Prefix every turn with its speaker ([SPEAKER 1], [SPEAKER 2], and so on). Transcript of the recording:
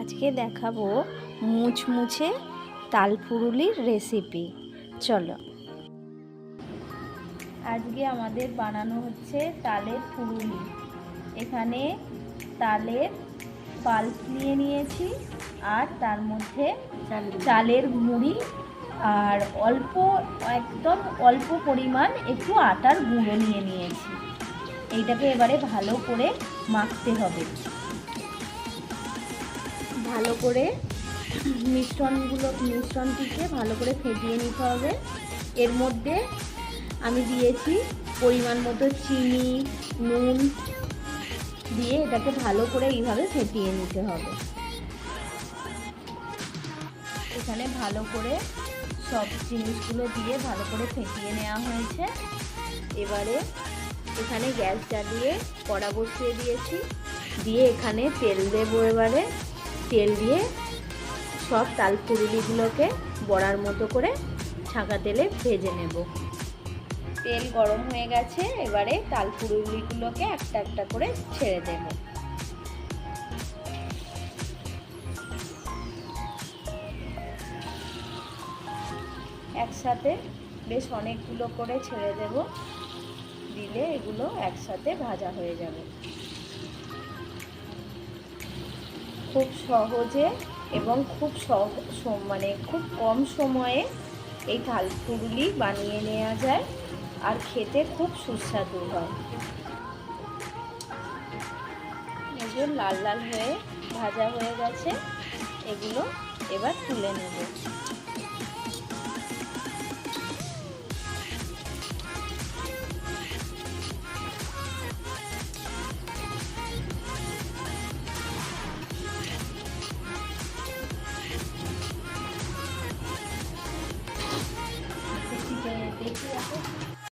[SPEAKER 1] আজকে দেখাবো মুচমুচে তালপুরুলির রেসিপি চলো। আজকে আমাদের বানানো হচ্ছে তালের পুরুলি এখানে তালের পাল্প নিয়ে নিয়েছি আর তার মধ্যে চালের মুড়ি আর অল্প, একদম অল্প পরিমাণ একটু আটার গুঁড়ো নিয়ে নিয়েছি। এইটাকে এবারে ভালো করে মাখতে হবে। ভালো করে মিশ্রণগুলো, মিশ্রণটিকে ভালো করে ফেটিয়ে নিতে হবে। এর মধ্যে আমি দিয়েছি পরিমাণ মতো চিনি, নুন দিয়ে এটাকে ভালো করে এইভাবে ফেটিয়ে নিতে হবে। এখানে ভালো করে সব জিনিসগুলো দিয়ে ভালো করে ফেটিয়ে নেওয়া হয়েছে। এবারে এখানে গ্যাস জ্বালিয়ে কড়া বসিয়ে দিয়েছি। দিয়ে এখানে তেল দেবো এবারে। তেল দিয়ে সব তাল পুরুলিগুলোকে বড়ার মতো করে ছাঁকা তেলে ভেজে নেব। তেল গরম হয়ে গেছে, এবারে তাল পুরুলিগুলোকে একটা একটা করে ছেড়ে দেব। একসাথে বেশ অনেকগুলো করে ছেড়ে দেব, দিলে এগুলো একসাথে ভাজা হয়ে যাবে। খুব সহজে এবং খুব সহ মানে খুব কম সময়ে এই থালপুরুলি বানিয়ে নেওয়া যায় আর খেতে খুব সুস্বাদু হয়। এগুলো লাল লাল হয়ে ভাজা হয়ে গেছে, এগুলো এবার তুলে নেব।